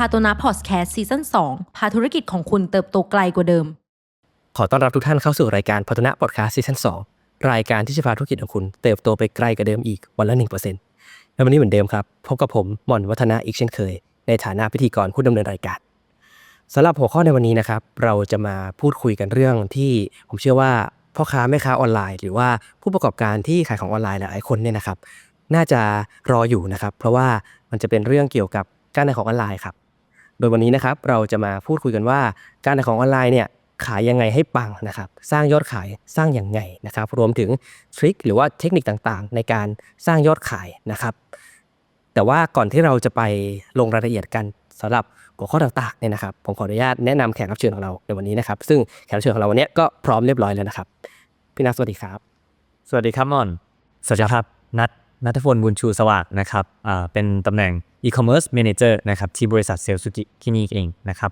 พาโตนะพอดแคสต์ซีซั่น2พาธุรกิจของคุณเติบโตไกลกว่าเดิม ขอต้อนรับทุกท่านเข้าสู่รายการพัฒนาพอดแคสต์ซีซั่น2รายการที่จะพาธุรกิจของคุณเติบโตไปไกลกว่าเดิมอีกวันละ1%และวันนี้เหมือนเดิมครับพบกับผมหม่อนวัฒนะอีกเช่นเคย ในฐานะพิธีกรผู้ดำเนินรายการสำหรับหัวข้อในวันนี้นะครับ เราจะมาพูดคุยกันเรื่องที่ผมเชื่อว่าพ่อค้าแม่ค้าออนไลน์ หรือว่าผู้ประกอบการที่ขายของออนไลน์หลายๆคนเนี่ยนะครับ น่าจะรออยู่นะครับ เพราะว่ามันจะเป็นเรื่องเกี่ยวกับการขายของออนไลน์ครับ โดยวันนี้นะครับเราจะมาพูดคุยกันว่า การขายของออนไลน์เนี่ยขายยังไงให้ปังนะครับ สร้างยอดขายสร้างอย่างไงนะครับ รวมถึงทริคหรือว่าเทคนิคต่างๆ ในการสร้างยอดขายนะครับ แต่ว่าก่อนที่เราจะไปลงรายละเอียดกันสำหรับหัวข้อต่างๆเนี่ยนะครับ ผมขออนุญาตแนะนำแขกรับเชิญของเราในวันนี้นะครับ ซึ่งแขกรับเชิญของเราวันนี้ก็พร้อมเรียบร้อยแล้วนะครับ พี่นัทสวัสดีครับ สวัสดีครับมอน สวัสดีครับ นัทนัทพลบุญชูสวัสดิ์นะครับ อ่า เป็นตำแหน่ง e-commerce manager นะครับที่บริษัทเซลสุจิที่นี่เองนะครับ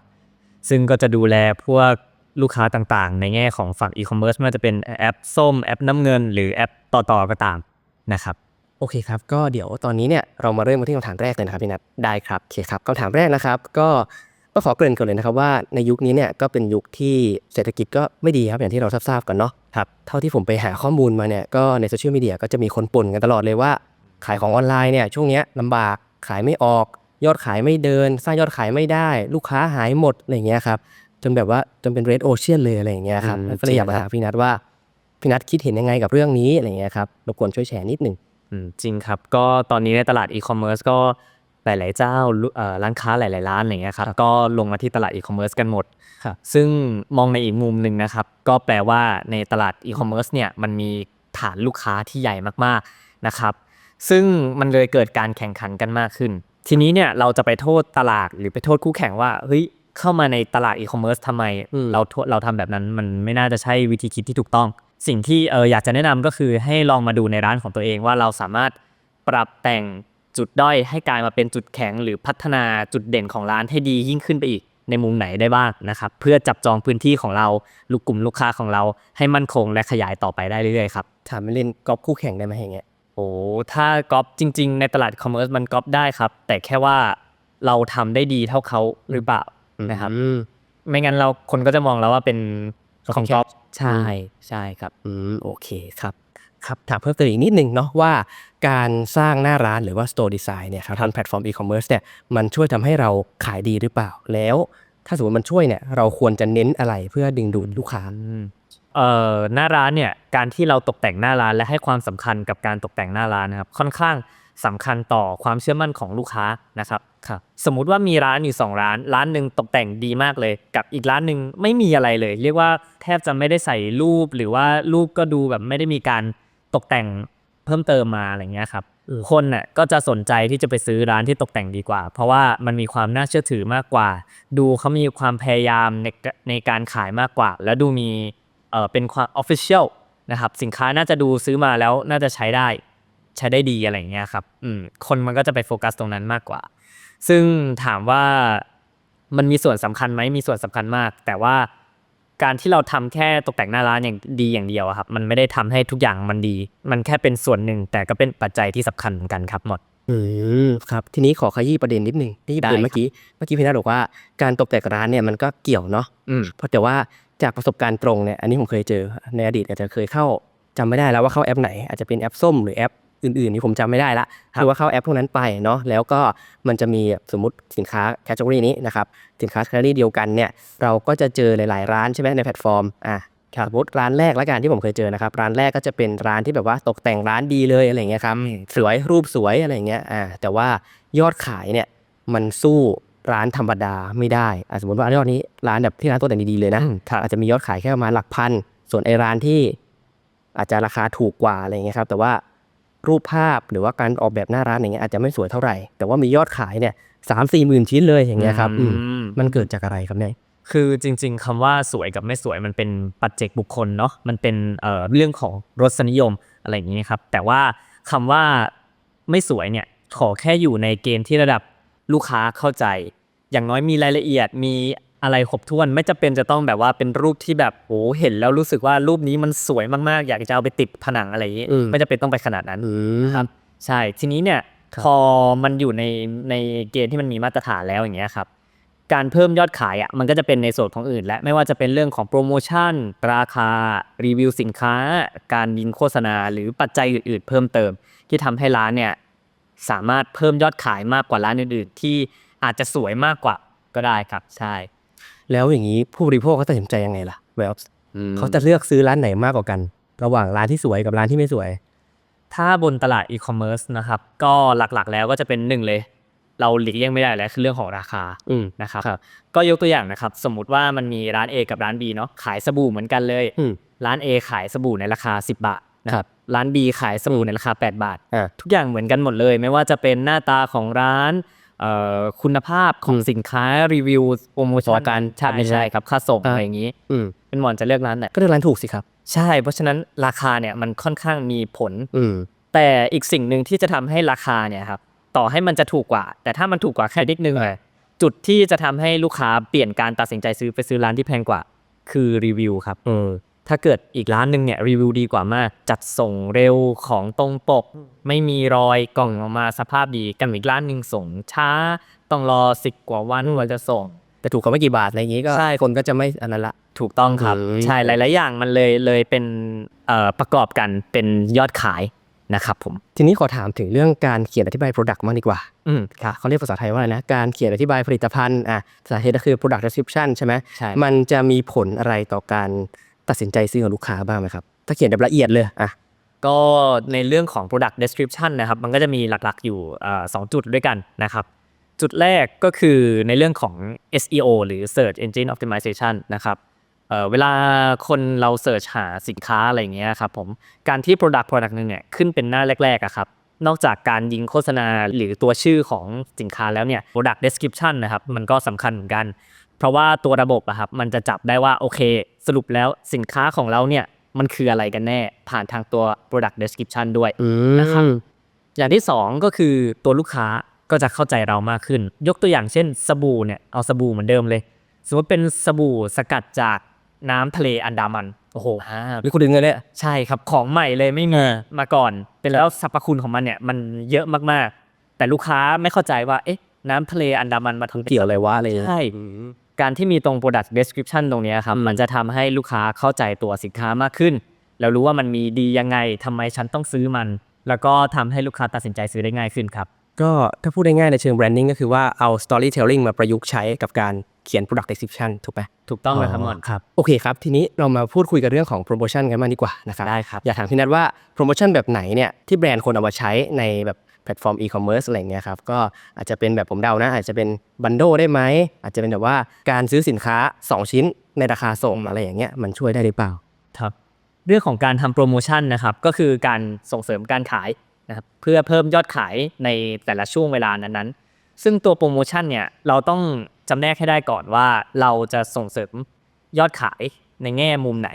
ซึ่งก็จะดูแลพวกลูกค้าต่างๆ ในแง่ของฝั่ง e-commerce ไม่ว่าจะเป็นแอปส้มแอปน้ำเงิน หรือแอปต่อๆก็ตามนะครับโอเคครับ ก็เดี๋ยวตอนนี้เนี่ยเรามาเริ่มกันที่คำถามแรกเลยนะครับพี่นัทได้ครับโอเคครับคำถามแรกนะครับ ก็ก็ขอเกริ่นก่อนเลยนะครับว่าในยุคนี้เนี่ยก็เป็นยุคที่เศรษฐกิจก็ไม่ดีครับอย่างที่เราทราบๆกันเนาะครับเท่าที่ผมไปหาข้อมูลมาเนี่ยก็ในโซเชียลมีเดียก็จะมีคนป่นกันตลอดเลยว่า ขายของออนไลน์เนี่ยช่วงนี้ลำบาก ขายไม่ออก ยอดขายไม่เดิน สร้างยอดขายไม่ได้ ลูกค้าหายหมดอะไรอย่างเงี้ยครับจนแบบว่าจนเป็นเรดโอเชียนเลยอะไรอย่างเงี้ยครับอืมก็เลยอยากมาถามพี่นัทว่าพี่นัทคิดเห็นยังไงกับเรื่องนี้อะไรอย่างเงี้ยครับรบกวนช่วยแชร์นิดหนึ่งอืมจริงครับ ก็ตอนนี้ในตลาด e-commerce ก็หลาย ๆ เจ้าลุเอ่อร้านค้าหลาย ๆ ร้านอะไรเงี้ยครับครับก็ลงมาที่ตลาด e-commerce กันหมดครับซึ่งมองในอีกมุมหนึ่งนะครับ ก็แปลว่าในตลาด e-commerce เนี่ยมันมีฐานลูกค้าที่ใหญ่มาก ๆ นะครับ ซึ่งมันเลยเกิดการแข่งขันกันมากขึ้น ทีนี้เนี่ยเราจะไปโทษตลาดหรือไปโทษคู่แข่งว่าเฮ้ยเข้ามาในตลาด e-commerce ทำไมอืมเราโทษเราทำแบบนั้นมันไม่น่าจะใช่วิธีคิดที่ถูกต้อง สิ่งที่เอออยากจะแนะนำก็คือให้ลองมาดูในร้านของตัวเองว่าเราสามารถปรับแต่งจุดด้อยให้กลายมาเป็นจุดแข็ง หรือพัฒนาจุดเด่นของร้านให้ดียิ่งขึ้นไปอีกในมุมไหนได้บ้างนะครับ เพื่อจับจองพื้นที่ของเราลูกกลุ่มลูกค้าของเราให้มั่นคงและขยายต่อไปได้เรื่อยๆครับถามไม่เล่นกอล์ฟคู่แข่งได้ไหมอย่างเงี้ย โอ้ถ้าก๊อปจริง ๆ ในตลาดคอมเมอร์สมันก๊อปได้ครับ แต่แค่ว่าเราทำได้ดีเท่าเขาหรือเปล่านะครับอืมไม่งั้นเราคนก็จะมองแล้วว่าเป็นของก๊อปใช่อืมใช่ครับอืมโอเคครับครับถามเพิ่มเติมอีกนิดหนึ่งเนาะว่าการสร้างหน้าร้านหรือว่า store design เนี่ยครับทางแพลตฟอร์ม e-commerce เนี่ยมันช่วยทำให้เราขายดีหรือเปล่าแล้ว ถ้าสมมติมันช่วยเนี่ยเราควรจะเน้นอะไรเพื่อดึงดูดลูกค้า เอ่อหน้าร้านเนี่ยการที่เราตกแต่งหน้าร้านและให้ความสำคัญกับการตกแต่งหน้าร้านนะครับค่อนข้างสำคัญต่อความเชื่อมั่นของลูกค้านะครับครับสมมุติว่ามีร้านอยู่สองร้าน ร้านหนึ่งตกแต่งดีมากเลย กับอีกร้านหนึ่งไม่มีอะไรเลย เรียกว่าแทบจะไม่ได้ใส่รูปหรือว่ารูปก็ดูแบบไม่ได้มีการตกแต่งเพิ่มเติมมาอะไรเงี้ยครับอืมคนน่ะก็จะสนใจที่จะไปซื้อร้านที่ตกแต่งดีกว่า เพราะว่ามันมีความน่าเชื่อถือมากกว่า ดูเขามีความพยายามในกในการขายมากกว่า และดูมี เอ่อเป็นความออฟฟิเชียลนะครับสินค้าน่าจะดูซื้อมาแล้วน่าจะใช้ได้ใช้ได้ดีอะไรอย่างเงี้ยครับอืมคนมันก็จะไปโฟกัสตรงนั้นมากกว่า ซึ่งถามว่ามันมีส่วนสำคัญไหมมีส่วนสำคัญมาก แต่ว่าการที่เราทำแค่ตกแต่งหน้าร้านอย่างดีอย่างเดียวอะครับ มันไม่ได้ทำให้ทุกอย่างมันดี มันแค่เป็นส่วนหนึ่ง แต่ก็เป็นปัจจัยที่สำคัญเหมือนกันครับหมด อืมครับ ทีนี้ขอขยี้ประเด็นนิดหนึ่งที่ได้เห็นเมื่อกี้เมื่อกี้พี่นัทบอกว่าการตกแต่งร้านเนี่ยมันก็เกี่ยวเนาะอืมเพราะแต่ว่า จากประสบการณ์ตรงเนี่ยอันนี้ผมเคยเจอในอดีตอาจจะเคยเข้าจำไม่ได้แล้วว่าเข้าแอปไหน อาจจะเป็นแอปส้มหรือแอปอื่นๆนี่ผมจำไม่ได้ละคือว่าเข้าแอปพวกนั้นไปเนาะแล้วก็มันจะมีสมมติสินค้าแคตตา o r y นี้นะครับสินค้าแคตตา o r y เดียวกันเนี่ยเราก็จะเจอหลายๆ ร้านใช่ไหมในแพลตฟอร์มอะสมมติร้านแรกแล้วกันที่ผมเคยเจอนะครับร้านแรกก็จะเป็นร้านที่แบบว่าตกแต่งร้านดีเลยอะไรอย่างเงี้ยครับสวยรูปสวยอะไรอย่างเงี้ยอ่าแต่ว่ายอดขายเนี่ยมันสู้ ร้านธรรมดาไม่ได้อะสมมติว่ายอดนี้ร้านแบบที่ร้านตกแต่งดีๆเลยนะอืมครับอาจจะมียอดขายแค่ประมาณหลักพัน ส่วนไอ้ร้านที่อาจจะราคาถูกกว่าอะไรเงี้ยครับ แต่ว่ารูปภาพหรือว่าการออกแบบหน้าร้านอย่างเงี้ยอาจจะไม่สวยเท่าไหร่ แต่ว่ามียอดขายเนี่ยสามสี่หมื่นชิ้นเลยอย่างเงี้ยครับอืมอืมมันเกิดจากอะไรครับเนี่ยคือจริง ๆคำว่าสวยกับไม่สวยมันเป็นปัจเจกบุคคลเนาะมันเป็นเอ่อเรื่องของรสนิยมอะไรอย่างนี้ครับ แต่ว่าคำว่าไม่สวยเนี่ยขอแค่อยู่ในเกณฑ์ที่ระดับ ลูกค้าเข้าใจ อย่างน้อยมีรายละเอียดมีอะไรครบถ้วนไม่จะเป็นจะต้องแบบว่าเป็นรูปที่แบบโอ้เห็นแล้วรู้สึกว่ารูปนี้มันสวยมากๆ อยากจะเอาไปติดผนังอะไรอย่างนี้อืมไม่จะเป็นต้องไปขนาดนั้นอืมครับใช่ทีนี้เนี่ยครับพอมันอยู่ในในเกณฑ์ที่มันมีมาตรฐานแล้วอย่างเงี้ยครับการเพิ่มยอดขายอะมันก็จะเป็นในส่วนของอื่น และไม่ว่าจะเป็นเรื่องของโปรโมชั่น ราคารีวิวสินค้า การยิงโฆษณา หรือปัจจัยอื่น ๆ เพิ่มเติม ที่ทำให้ร้านเนี่ย สามารถเพิ่มยอดขายมากกว่าร้านอื่นๆ ที่อาจจะสวยมากกว่าก็ได้ครับใช่แล้วอย่างนี้ผู้บริโภคเขาตัดสินใจยังไงล่ะเวลเขาจะเลือกซื้อร้านไหนมากกว่ากัน ระหว่างร้านที่สวยกับร้านที่ไม่สวย ถ้าบนตลาดอีคอมเมิร์ซนะครับก็หลักๆแล้วก็จะเป็นหนึ่งเลย เราหลีกเลี่ยงไม่ได้แล้วคือเรื่องของราคาอืมนะครับครับก็ยกตัวอย่างนะครับ สมมุติว่ามันมีร้าน A กับร้าน B เนาะขายสบู่เหมือนกันเลยอืมร้าน A ขายสบู่ในราคา 10 บาทนะครับ ร้าน B ขายสบู่ในราคา 8 บาท อ่า ทุกอย่างเหมือนกันหมดเลย ไม่ว่าจะเป็นหน้าตาของร้านเอ่อคุณภาพของสินค้ารีวิวโปรโมชั่นการใช่ใช่ครับค่าส่งอ่า อะไรอย่างนี้ อืมเป็นหมอนจะเลือกร้านไหนก็เลือกร้านถูกสิครับ ใช่ เพราะฉะนั้นราคาเนี่ยมันค่อนข้างมีผล อืม แต่อีกสิ่งหนึ่งที่จะทำให้ราคาเนี่ยครับต่อให้มันจะถูกกว่า แต่ถ้ามันถูกกว่าแค่นิดนึงจุดที่จะทำให้ลูกค้าเปลี่ยนการตัดสินใจซื้อไปซื้อร้านที่แพงกว่า คือรีวิวครับ อืม ถ้าเกิดอีกร้านหนึ่งเนี่ยรีวิวดีกว่ามาก จัดส่งเร็วของตรงปก ไม่มีรอยกล่องออกมาสภาพดีกับอีกร้านหนึ่งส่งช้า ต้องรอสิบกว่าวันกว่าจะส่ง แต่ถูกกว่าไม่กี่บาทอะไรอย่างนี้ก็ใช่คนก็จะไม่อันนั้นละถูกต้องครับอืมใช่หลาย ๆ อย่างมันเลยเลยเป็นเอ่อประกอบกันเป็นยอดขายนะครับผมทีนี้ขอถามถึงเรื่องการเขียนอธิบาย Product มากดีกว่าอืมค่ะเขาเรียกภาษาไทยว่าอะไรนะการเขียนอธิบายผลิตภัณฑ์อะภาษาไทยก็คือ Product Description ใช่ไหมใช่มันจะมีผลอะไรต่อการ ตัดสินใจซื้อของลูกค้าบ้างไหมครับ ถ้าเขียนแบบละเอียดเลยอะก็ในเรื่องของ product description นะครับ มันก็จะมีหลักๆอยู่สองจุดด้วยกันนะครับ จุดแรกก็คือในเรื่องของ SEO หรือ Search Engine Optimization นะครับเเวลาคนเราเสิร์ชหาสินค้าอะไรเงี้ยครับผมการที่ product product หนึ่งเนี่ยขึ้นเป็นหน้าแรกๆอะครับนอกจากการยิงโฆษณาหรือตัวชื่อของสินค้าแล้วเนี่ย product description นะครับ มันก็สำคัญเหมือนกัน ราะว่าตัวระบบอะครับมันจะจับได้ว่าโอเค สรุปแล้วสินค้าของเราเนี่ยมันคืออะไรกันแน่ผ่านทางตัว product description ด้วยอืนะครับมอย่างที่สองก็คือตัวลูกค้าก็จะเข้าใจเรามากขึ้น ยกตัวอย่างเช่นสบู่เนี่ยเอาสบู่เหมือนเดิมเลย สมมติเป็นสบู่สกัดจากน้ำทะเลอันดามันโอ้โหมีคนดึงเงินเนี่ยใช่ครับของใหม่เลยไม่มีมาก่อน เป็นแล้วสรรพคุณของมันเนี่ยมันเยอะมากๆ แต่ลูกค้าไม่เข้าใจว่าเอ๊ะน้ำทะเลอันดามันมาทำเกี่ยวอะไรวะอะไรเนี่ยใช่ การที่มีตรง product description ตรงเนี้ยครับมันจะทำให้ลูกค้าเข้าใจตัวสินค้ามากขึ้น แล้วรู้ว่ามันมีดียังไงทำไมฉันต้องซื้อมัน แล้วก็ทำให้ลูกค้าตัดสินใจซื้อได้ง่ายขึ้นครับก็ถ้าพูดได้ง่ายในเชิงแบรนดิ้งก็คือว่าเอา storytelling มาประยุกต์ใช้กับการเขียน product description ถูกไหมถูกต้องเลยครับหมอนครับโอเคครับ ทีนี้เรามาพูดคุยกันเรื่องของโปรโมชั่นกันมางดีกว่านะครับได้ครับ อยากถามพี่นัทว่าโปรโมชั่นแบบไหนเนี่ยที่แบรนด์คนเอามาใช้ในแบบ แพลตฟอร์มอีคอมเมิร์ซอะไรเงี้ยครับก็อาจจะเป็นแบบผมเดานะ อาจจะเป็นบันโดได้ไหม อาจจะเป็นแบบว่าการซื้อสินค้า 2 ชิ้นในราคาส่งอะไรอย่างเงี้ยมันช่วยได้หรือเปล่าครับเรื่องของการทำโปรโมชั่นนะครับก็คือการส่งเสริมการขายนะครับเพื่อเพิ่มยอดขายในแต่ละช่วงเวลานั้นๆ ซึ่งตัวโปรโมชั่นเนี่ยเราต้องจำแนกให้ได้ก่อนว่าเราจะส่งเสริมยอดขายในแง่มุมไหน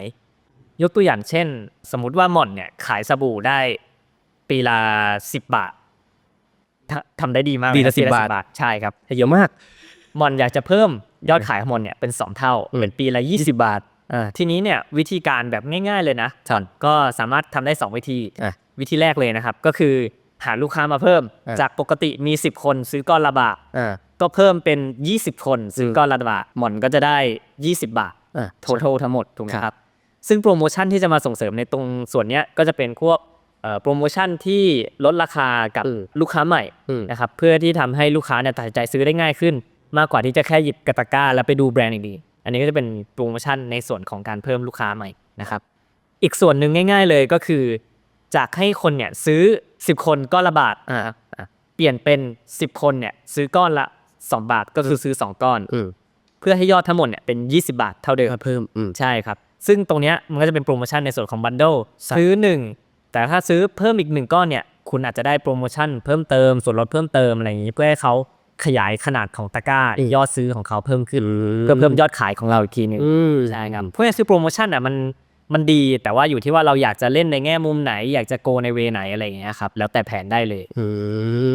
ยกตัวอย่างเช่น สมมุติว่าหม่อนเนี่ยขายสบู่ได้ปีละ10 บาท ททำได้ดีมากเยปีละน10บาทใช่ครับเยอะมากมอนอยากจะเพิ่มยอดขายของมอนเนี่ยเป็น 2 เท่าอืมเป็นปีละ20 บาทอ่าทีนี้เนี่ยวิธีการแบบง่ายๆเลยนะจอนก็สามารถทำได้ 2 วิธีอะวิธีแรกเลยนะครับ ก็คือหาลูกค้ามาเพิ่มอะจากปกติมี 10 คนซื้อก้อนละบาทอ่าก็เพิ่มเป็น 20 คนซื้อก้อนละบาทหมอนก็จะได้ 20 บาทอ่า total ทั้งหมดถูกไหมคครัรับบซึ่งโปรโมชั่นที่จะมาส่งเสริมในตรงส่วนเนี้ยก็จะเป็นพวกเอ่อ โปรโมชั่นที่ลดราคากับอืมลูกค้าใหม่อืมนะครับเพื่อที่ทำให้ลูกค้าเนี่ยตัดสินใจซื้อได้ง่ายขึ้น มากกว่าที่จะแค่หยิบกระตะกร้า แล้วไปดูแบรนด์อีกดี อันนี้ก็จะเป็นโปรโมชั่นในส่วนของการเพิ่มลูกค้าใหม่นะครับอีกส่วนหนึ่งง่าย ๆ เลยก็คือ จากให้คนเนี่ยซื้อ 10 คนก้อนละบาทอ่าอ่าเปลี่ยนเป็น 10 คนเนี่ยซื้อก้อนละ 2 บาทก็คือซื้อ 2 ก้อนอืมเพื่อให้ยอดทั้งหมดเนี่ยเป็น 20 บาทเท่าเดิมเพิ่มอืมใช่ครับ ซึ่งตรงเนี้ยมันก็จะเป็นโปรโมชั่นในส่วนของบัน d ด e ซื้อ 1 แต่ถ้าซื้อเพิ่มอีก1ก้อนเนี่ย คุณอาจจะได้โปรโมชั่นเพิ่มเติมส่วนลดเพิ่มเติมอะไรอย่างนี้เพื่อให้เขาขยายขนาดของตะกร้าอืมยอดซื้อของเขาเพิ่มขึ้นอืมเพื่อเพิ่มยอดขายของเราอีกทีหนึงอืมใช่ครับเพราะฉะนั้นซื้อโปรโมชั่นอะมันมันดีแต่ว่าอยู่ที่ว่าเราอยากจะเล่นในแง่มุมไหน อยากจะโกในเวไหนอะไรอย่างเงี้ยครับแล้วแต่แผนได้เลยอื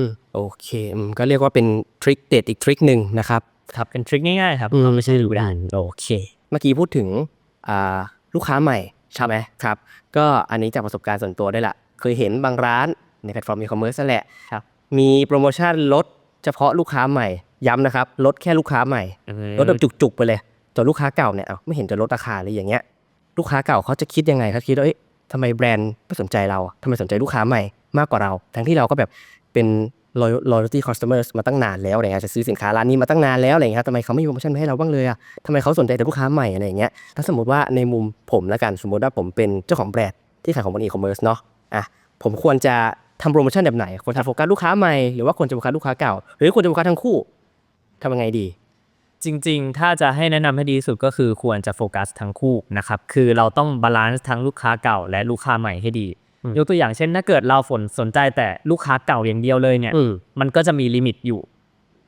มโอเคอืมก็เรียกว่าเป็นทริคเด็ดอีกทริคหนึ่งนะครับครับเป็นทริคง่ายๆครับอืมไม่ใช่รู้ได้โอเค เมื่อกี้พูดถึงอ่าลูกค้าใหม่ ใช่ไหมครับก็อันนี้จากประสบการณ์ส่วนตัวได้วยละเคยเห็นบางร้านในแพลตฟอร์มอีคอมเมิร์ซนั่นแหละครับมีโปรโมชั่นลดเฉพาะลูกค้าใหม่ย้ำนะครับลดแค่ลูกค้าใหม่ลดแบบจุกๆไปเลยจนลูกค้าเก่าเนี่ยเอ้าไม่เห็นจะลดราคาเลยอย่างเงี้ยลูกค้าเก่าเขาจะคิดยังไงเขาคิดว่าเอ้ยทำไมแบรนด์ไม่สนใจเราอะทำไมสนใจลูกค้าใหม่มากกว่าเรา ทั้งที่เราก็แบบเป็น loyal- loyalty customers มาตั้งนานแล้วอะไรเงี้ยจะซื้อสินค้าร้านนี้มาตั้งนานแล้วอะไรเงี้ยทำไมเขาไม่มีโปรโมชั่นมาให้เราบ้างเลยอะทำไมเขาสนใจแต่ลูกค้าใหม่อะไรอย่างเงี้ยถ้าสมมติว่าในมุมผมล้วกันสมมติว่าผมเป็นเจ้าของแบรนด์ที่ขายของบนอีคอมเมิร์ซเนาะอะผมควรจะทำโปรโมชั่นแบบไหนควรจะโฟกัสลูกค้าใหม่หรือว่าควรจะโฟกัสลูกค้าเก่า หรือควรจะโฟกัสทั้งคู่ทำยังไงดี จริงๆ ถ้าจะให้แนะนำให้ดีที่สุดก็คือควรจะโฟกัสทั้งคู่นะครับ คือเราต้องบาลานซ์ทั้งลูกค้าเก่าและลูกค้าใหม่ให้ดี ยกตัวอย่างเช่นถ้าเกิดเราฝนสนใจแต่ลูกค้าเก่าอย่างเดียวเลยเนี่ยอืมมันก็จะมีลิมิตอยู่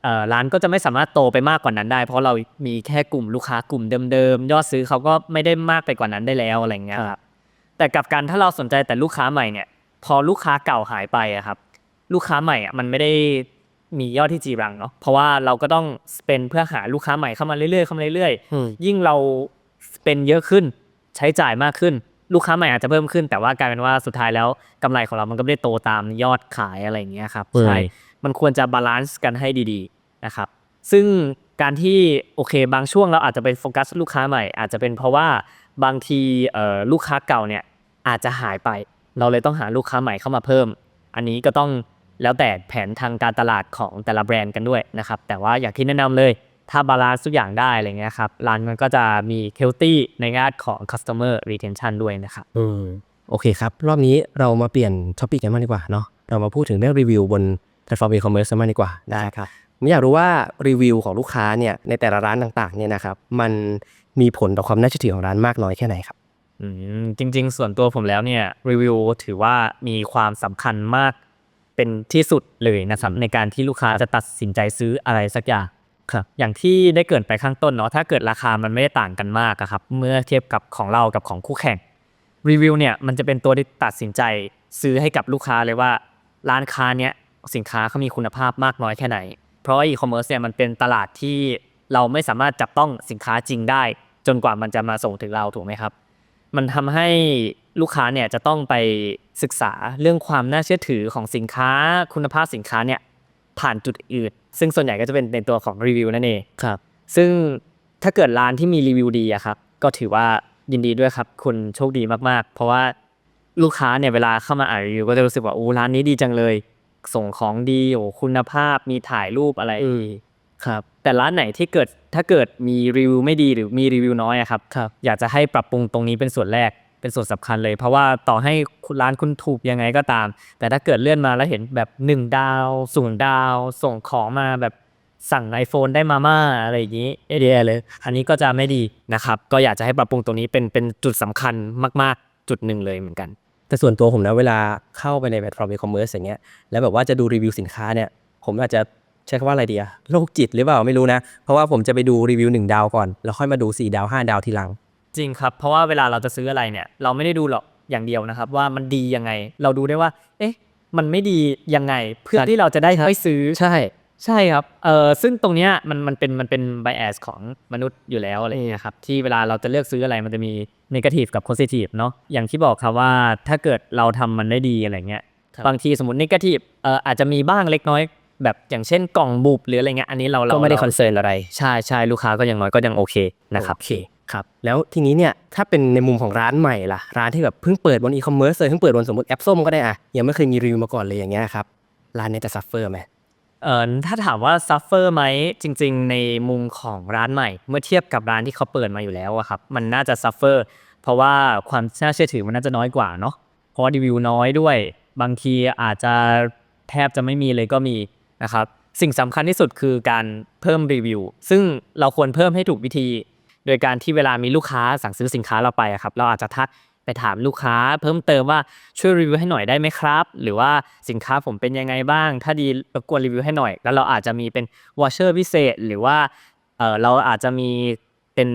เอ่อร้านก็จะไม่สามารถโตไปมากกว่านั้นได้ เพราะเรามีแค่กลุ่มลูกค้ากลุ่มเดิมๆยอดซื้อเขาก็ไม่ได้มากไปกว่านั้นได้แล้วอะไรเงี้ยครับแต่กลับกันถ้าเราสนใจแต่ลูกค้าใหม่เนี่ย พอลูกค้าเก่าหายไปอะครับ ลูกค้าใหม่อะมันไม่ได้มียอดที่จีรังเนาะเพราะว่าเราก็ต้องเป็นเพื่อหาลูกค้าใหม่เข้ามาเรื่อยๆเข้ามาเรื่อยอืมๆยิ่งเราเป็นเยอะขึ้นใช้จ่ายมากขึ้น ลูกค้าใหม่อาจจะเพิ่มขึ้น แต่ว่ากลายเป็นว่าสุดท้ายแล้วกำไรของเรามันก็ไม่ได้โตตามยอดขายอะไรอย่างเงี้ยครับอืมใช่มันควรจะบาลานซ์กันให้ดีๆนะครับซึ่งการที่โอเคบางช่วงเราอาจจะไปโฟกัสลูกค้าใหม่ อาจจะเป็นเพราะว่าบางทีเอ่อลูกค้าเก่าเนี่ยอาจจะหายไป เราเลยต้องหาลูกค้าใหม่เข้ามาเพิ่ม อันนี้ก็ต้องแล้วแต่แผนทางการตลาดของแต่ละแบรนด์กันด้วยนะครับแต่ว่าอย่างที่แนะนำเลย ถ้าบาลานซ์ทุกอย่างได้อะไรเงี้ยครับร้านมันก็จะมีเ e ลตี้ในงานของ customer retention ด้วยนะครับอืมโอเคครับ รอบนี้เรามาเปลี่ยนท็อปิกกันมากดีกว่าเนาะเรามาพูดถึงเรื่องรีวิวบนแพลตฟอร์มอีคอมเมิร์ซมากดีกว่าได้ครับผมอยากรู้ว่ารีวิวของลูกค้าเนี่ยในแต่ละร้านต่างๆเนี่ยนะครับมันมีผลต่อความน่าเชื่อถือของร้านมากน้อยแค่ไหนครับอืมจริง ๆ ส่วนตัวผมแล้วเนี่ยรีวิวถือว่ามีความสำคัญมากเป็นที่สุดเลยนะครับในการที่ลูกค้าจะตัดสินใจซื้ออะไรสักอย่าง ครับอย่างที่ได้เกรินไปข้างต้นเนาะถ้าเกิดราคามันไม่ได้ต่างกันมากครับเมื่อเทียบกับของเรากับของคู่แข่งรีวิวเนี่ยมันจะเป็นตัวที่ตัดสินใจซื้อให้กับลูกค้าเลยว่า ร้านค้าเนี้ยสินค้าเขามีคุณภาพมากน้อยแค่ไหน เพราะอีคอมเมิร์ซเนี่ยมันเป็นตลาดที่เราไม่สามารถจับต้องสินค้าจริงได้ จนกว่ามันจะมาส่งถึงเราถูกไหมครับ มันทำให้ลูกค้าเนี่ยจะต้องไปศึกษาเรื่องความน่าเชื่อถือของสินค้า คุณภาพสินค้าเนี่ย ผ่านจุดอื่น ซึ่งส่วนใหญ่ก็จะเป็นในตัวของรีวิวนั่นเองครับ ซึ่งถ้าเกิดร้านที่มีรีวิวดีอะครับก็ถือว่ายินดีด้วยครับคุณโชคดีมากๆ เพราะว่าลูกค้าเนี่ยเวลาเข้ามาอ่านรีวิวก็จะรู้สึกว่าโอ้ร้านนี้ดีจังเลย ส่งของดีโอ้คุณภาพมีถ่ายรูปอะไรอืมครับ แต่ร้านไหนที่เกิดถ้าเกิดมีรีวิวไม่ดีหรือมีรีวิวน้อยอะครับครับอยากจะให้ปรับปรุงตรงนี้เป็นส่วนแรก เป็นส่วนสำคัญเลย เพราะว่าต่อให้คุณร้านคุณถูกยังไงก็ตาม แต่ถ้าเกิดเลื่อนมาแล้วเห็นแบบ 1 ดาวศูนย์ดาว ส่งของมาแบบสั่ง iPhone ได้มาม่าอะไรอย่างนี้เอเดียเลย อันนี้ก็จะไม่ดีนะครับ ก็อยากจะให้ปรับปรุงตรงนี้เป็นเป็นจุดสำคัญมาก ๆ จุดหนึ่งเลยเหมือนกัน แต่ส่วนตัวผมนะเวลาเข้าไปในแพลตฟอร์มอีคอมเมิร์ซอย่างเงี้ยแล้วแบบว่าจะดูรีวิวสินค้าเนี่ยผมอาจจะใช้คำว่าอะไรดีอะโรคจิตหรือเปล่าไม่รู้นะ เพราะว่าผมจะไปดูรีวิวหนึ่งดาวก่อน แล้วค่อยมาดูสี่ดาวห้าดาวทีหลัง จริงครับ เพราะว่าเวลาเราจะซื้ออะไรเนี่ยเราไม่ได้ดูหรอกอย่างเดียวนะครับ ว่ามันดียังไง เราดูได้ว่า เอ๊ะ มันไม่ดียังไง เพื่อที่เราจะได้ไม่ซื้อใช่ ใช่ครับเออซึ่งตรงเนี้ยมันมันเป็นมันเป็น bias ของมนุษย์อยู่แล้วอะไรอย่างเงี้ยครับที่เวลาเราจะเลือกซื้ออะไรมันจะมี negative กับ positive เนาะอย่างที่บอกครับว่าถ้าเกิดเราทำมันได้ดีอะไรเงี้ยครับบางทีสมมติ negative เอ่ออาจจะมีบ้างเล็กน้อยแบบอย่างเช่นกล่องบุบหรืออะไรเงี้ยอันนี้เราเราก็ไม่ได้ราคอนเซิร์นอะไร ใช่ใช่ลูกค้าก็ยังน้อยก็ยังโอเคนะครับโอเค ครับแล้วทีนี้เนี่ยถ้าเป็นในมุมของร้านใหม่ล่ะร้านที่แบบเพิ่งเปิดบนอีคอมเมิร์ซเลยเพิ่งเปิดบนสมมติแอปส้มก็ได้อะยังไม่เคยมีรีวิวมาก่อนเลยอย่างเงี้ยครับร้านนี้จะซัฟเฟอร์ไหมเอ่อถ้าถามว่าซัฟเฟอร์ไหมจริง ๆ ในมุมของร้านใหม่ เมื่อเทียบกับร้านที่เขาเปิดมาอยู่แล้วอะครับมันน่าจะซัฟเฟอร์เพราะว่าความน่าเชื่อถือมันน่าจะน้อยกว่าเนาะเพราะรีวิวน้อยด้วย บางทีอาจจะแทบจะไม่มีเลยก็มีนะครับสิ่งสำคัญที่สุดคือการเพิ่มรีวิวซึ่งเราควรเพิ่มให้ถูกวิธี โดยการที่เวลามีลูกค้าสั่งซื้อสินค้าเราไปอะครับ เราอาจจะทักไปถามลูกค้า เพิ่มเติมว่าช่วยรีวิวให้หน่อยได้ไหมครับ หรือว่าสินค้าผมเป็นยังไงบ้าง ถ้าดีรบกวนรีวิวให้หน่อย แล้วเราอาจจะมีเป็นวอชเชอร์พิเศษ หรือว่าเออเราอาจจะมีเป็น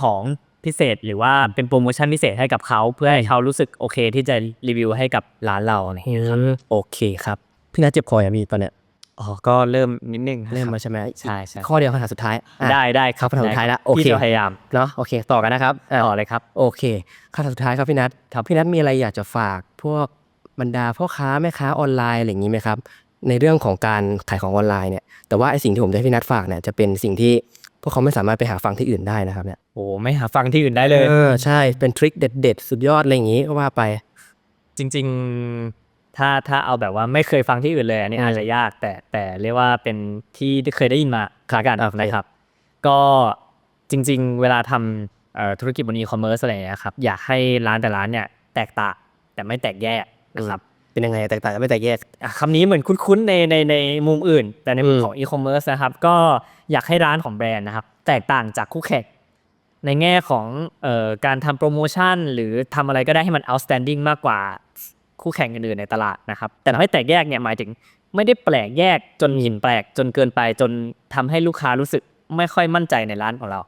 ของพิเศษ หรือว่าเป็นโปรโมชั่นพิเศษให้กับเขาเพื่อให้เขารู้สึกโอเค ที่จะรีวิวให้กับร้านเราอะไรอย่างเงี้ยครับโอเคครับพี่นัทเจ็บคออย่ามีตอนเนี้ย อ๋อ ก็เริ่มนิดนึงเริ่มมาใช่ไหมใช่ใช่ข้อเดียวคำถามสุดท้ายอะได้ได้ครับคำถามสุดท้ายละโอเคพี่จะพยายามเนาะโอเค ต่อกันนะครับอะต่อเลยครับ โอเคคำถามสุดท้ายครับพี่นัทครับพี่นัทมีอะไรอยากจะฝากพวกบรรดาพ่อค้าแม่ค้าออนไลน์อะไรอย่างนี้ไหมครับ ในเรื่องของการขายของออนไลน์เนี่ยแต่ว่าไอสิ่งที่ผมจะให้พี่นัทฝากเนี่ยจะเป็นสิ่งที่พวกเขาไม่สามารถไปหาฟังที่อื่นได้นะครับเนี่ยโอ้ไม่หาฟังที่อื่นได้เลยเออใช่เป็นทริคเด็ดๆสุดยอดอะไรอย่างงี้ก็ว่าไป จริง ๆ ถ้าถ้าเอาแบบว่าไม่เคยฟังที่อื่นเลยอันนี้อืมอาจจะยาก แต่แต่เรียกว่าเป็นที่เคยได้ยินมาคล้ายกันโอเคนะครับ ก็จริง ๆ เวลาทำเอ่อธุรกิจบนอีคอมเมิร์ซอะไรอย่างเงี้ยครับอยากให้ร้านแต่ร้านเนี่ยแตกต่างแต่ไม่แตกแยกนะครับเป็นยังไงแตกต่างกันไม่แตกแยกอะคำนี้เหมือนคุ้นๆในในในมุมอื่น แต่ในมุมอืมของอีคอมเมิร์ซนะครับ ก็อยากให้ร้านของแบรนด์นะครับ แตกต่างจากคู่แข่งในแง่ของเอ่อการทำโปรโมชั่น หรือทำอะไรก็ได้ให้มัน outstanding มากกว่า คู่แข่งอื่นๆในตลาดนะครับ แต่ทำให้แตกแยกเนี่ยหมายถึงไม่ได้แปลกแยกจนหินแปลกจนเกินไปจนทำให้ลูกค้ารู้สึกไม่ค่อยมั่นใจในร้านของเรา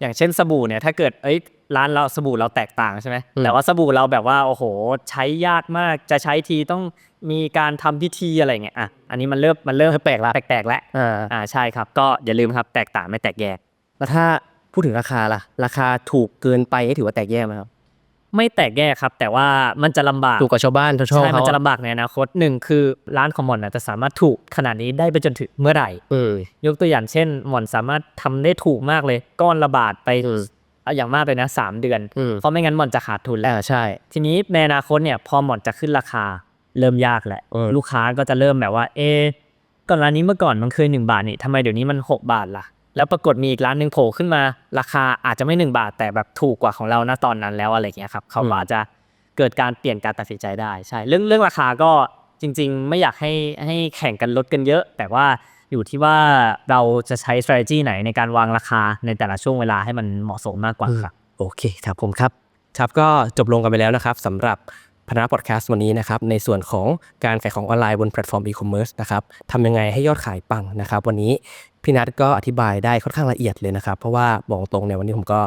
อย่างเช่นสบู่เนี่ยถ้าเกิดเอ้ยร้านเราสบู่เราแตกต่างใช่ไหมอืมแต่ว่าสบู่เราแบบว่าโอ้โห ใช้ยากมากจะใช้ทีต้องมีการทำพิธีอะไรเงี้ยอะอันนี้มันเริ่มมันเริ่มแปลกละแปลกๆแล้วอ่าอ่าใช่ครับ ก็อย่าลืมครับแตกต่างไม่แตกแยกแล้วถ้าพูดถึงราคาล่ะราคาถูกเกินไปให้ถือว่าแตกแยกไหมครับ ไม่แตกแยกครับ แต่ว่ามันจะลำบากถูกกว่าชาวบ้านชาวช่องใช่ มันเขาจะลำบากในอนาคตหนึ่งคือร้านของหมอนนะจะสามารถถูกขนาดนี้ได้ไปจนถึงเมื่อไหร่อืมยกตัวอย่างเช่น หมอนสามารถทำได้ถูกมากเลยก้อนละบาทไปอืมเอาอย่างมากเลยนะสามเดือนอืมเพราะไม่งั้นหมอนจะขาดทุนแล้วอ่าใช่ ทีนี้ในอนาคตเนี่ยพอหมอนจะขึ้นราคาเริ่มยากแหละเออลูกค้าก็จะเริ่มแบบว่า เอะก่อนร้านนี้เมื่อก่อนมันเคยหนึ่งบาทนี่ทำไมเดี๋ยวนี้มันหกบาทล่ะ แล้วปรากฏมีอีกร้านหนึ่งโผล่ขึ้นมา ราคาอาจจะไม่หนึ่งบาท แต่แบบถูกกว่าของเราณตอนนั้นแล้วอะไรอย่างเงี้ยครับเขาก็อาจจะเกิดการเปลี่ยนการตัดสินใจได้ใช่เรื่องเรื่องราคาก็จริง ๆ ไม่อยากให้ให้แข่งกันลดกันเยอะ แต่ว่าอยู่ที่ว่าเราจะใช้ strategy ไหนในการวางราคาในแต่ละช่วงเวลาให้มันเหมาะสมมากกว่าครับโอเคครับผมครับครับก็จบลงกันไปแล้วนะครับสำหรับพนาพอดแคสต์วันนี้นะครับในส่วนของการขายของออนไลน์บนแพลตฟอร์มอีคอมเมิร์ซนะครับทำยังไงให้ยอดขายปังนะครับ วันนี้ พี่นัทก็อธิบายได้ค่อนข้างละเอียดเลยนะครับ เพราะว่าบอกตรงเนี่ยวันนี้ผมก็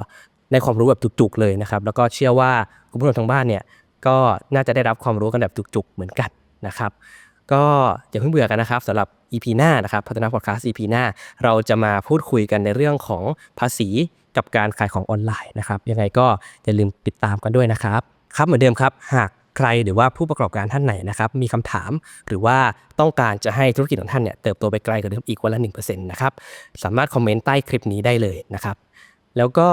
ได้ความรู้แบบจุกๆเลยนะครับ แล้วก็เชื่อว่าคุณผู้ชมทางบ้านเนี่ยก็น่าจะได้รับความรู้กันแบบจุกๆเหมือนกันนะครับก็อย่าเพิ่งเบื่อกันนะครับสำหรับ EP หน้านะครับพัฒนาพอดแคสต์ EP หน้า เราจะมาพูดคุยกันในเรื่องของภาษีกับการขายของออนไลน์นะครับ ยังไงก็อย่าลืมติดตามกันด้วยนะครับ ครับเหมือนเดิมครับ หาก ใครหรือว่าผู้ประกอบการท่านไหนนะครับมีคำถาม หรือว่าต้องการจะให้ธุรกิจของท่านเนี่ยเติบโตไปไกลกว่าเดิมอีกวันละ1%นะครับสามารถคอมเมนต์ใต้คลิปนี้ได้เลยนะครับแล้วก็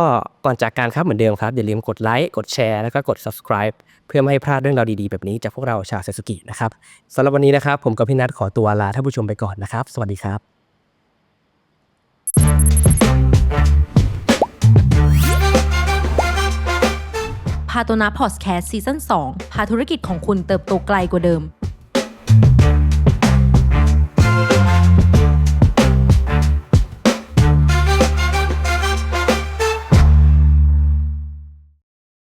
ก่อนจากการครับเหมือนเดิมครับอย่าลืมกดไลค์กดแชร์แล้วก็กด subscribe เพื่อไม่ให้พลาดเรื่องราวดีๆ แบบนี้จากพวกเราชาวเซซุกินะครับสำหรับวันนี้นะครับผมกับพี่นัทขอตัวลาท่านผู้ชมไปก่อนนะครับ สวัสดีครับ พาโตนาพอดแคสต์ซีซั่น2พาธุรกิจของคุณเติบโตไกลกว่าเดิม